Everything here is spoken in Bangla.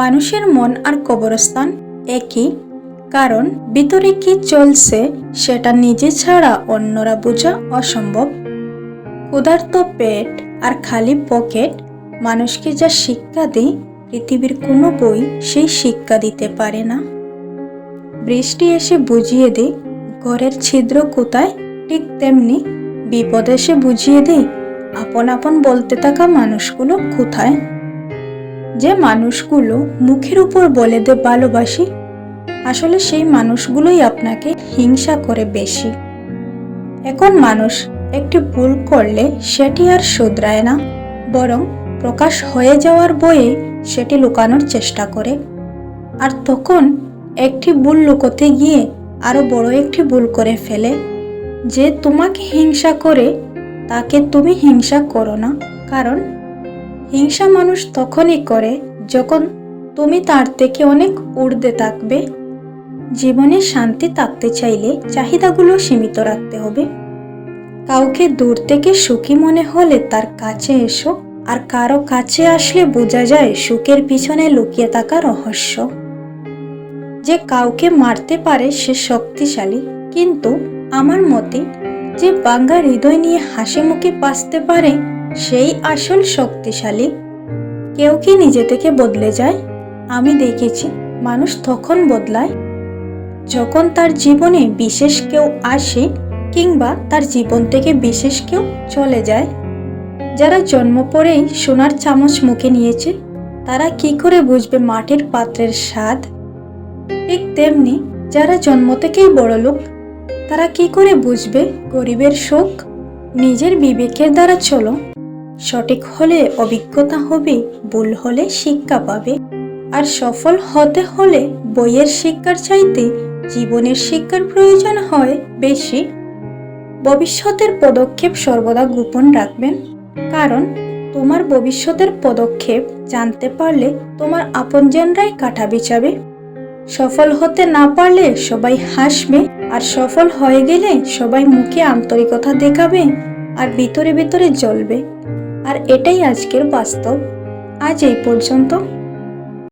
মানুষের মন আর কবরস্থান একই, কারণ ভিতরে কি চলছে সেটা নিজে ছাড়া অন্যরা বোঝা অসম্ভব। ক্ষুধার্ত পেট আর খালি পকেট, মানুষকে যা শিক্ষা দেয়, পৃথিবীর কোনো বই সেই শিক্ষা দিতে পারে না। বৃষ্টি এসে বুঝিয়ে দেয়, ঘরের ছিদ্র কোথায়? ঠিক তেমনি বিপদ এসে বুঝিয়ে দেয়, আপন আপন বলতে থাকা মানুষগুলো কোথায়? যে মানুষগুলো মুখের উপর বলে দে ভালোবাসি, আসলে সেই মানুষগুলোই আপনাকে হিংসা করে বেশি। এখন মানুষ একটি ভুল করলে সেটি আর শুধরায় না, বরং প্রকাশ হয়ে যাওয়ার বয়ে সেটি লুকানোর চেষ্টা করে। আর তখন একটি ভুল লুকোতে গিয়ে আরও বড় একটি ভুল করে ফেলে। যে তোমাকে হিংসা করে, তাকে তুমি হিংসা করো না, কারণ হিংসা মানুষ তখনই করে যখন তুমি তার থেকে অনেক ঊর্ধ্বে থাকবে। জীবনে শান্তি থাকতে চাইলে চাহিদাগুলো সীমিত রাখতে হবে। কাউকে দূর থেকে সুখী মনে হলে তার কাছে এসো, আর কারও কাছে আসলে বোঝা যায় সুখের পিছনে লুকিয়ে থাকা রহস্য। যে কাউকে মারতে পারে সে শক্তিশালী, কিন্তু আমার মতে যে বাঙ্গা হৃদয় নিয়ে হাসি মুখে বাঁচতে পারে সেই আসল শক্তিশালী। কেউ কি নিজে থেকে বদলে যায়? আমি দেখেছি মানুষ তখন বদলায়, যখন তার জীবনে বিশেষ কেউ আসে কিংবা তার জীবন থেকে বিশেষ কেউ চলে যায়। যারা জন্ম পরেই সোনার চামচ মুখে নিয়েছে, তারা কি করে বুঝবে মাটির পাত্রের স্বাদ? ঠিক তেমনি যারা জন্ম থেকেই বড় লোক, তারা কি করে বুঝবে গরিবের সুখ নিজের বিবেকের দ্বারা চলো। সঠিক হলে অভিজ্ঞতা হবে, ভুল হলে শিক্ষা পাবে। আর সফল হতে হলে বইয়ের শিক্ষার চাইতে জীবনের শিক্ষার প্রয়োজন হয় বেশি। ভবিষ্যতের পদক্ষেপ সর্বদা গোপন রাখবেন। কারণ তোমার ভবিষ্যতের পদক্ষেপ জানতে পারলে তোমার আপনজনরাই কাটা বিছাবে সফল হতে না পারলে সবাই হাসবে, আর সফল হয়ে গেলে সবাই মুখে আন্তরিকতা দেখাবে, আর ভিতরে ভিতরে জ্বলবে। আর এটাই আজকের বাস্তব। আজ এই পর্যন্ত।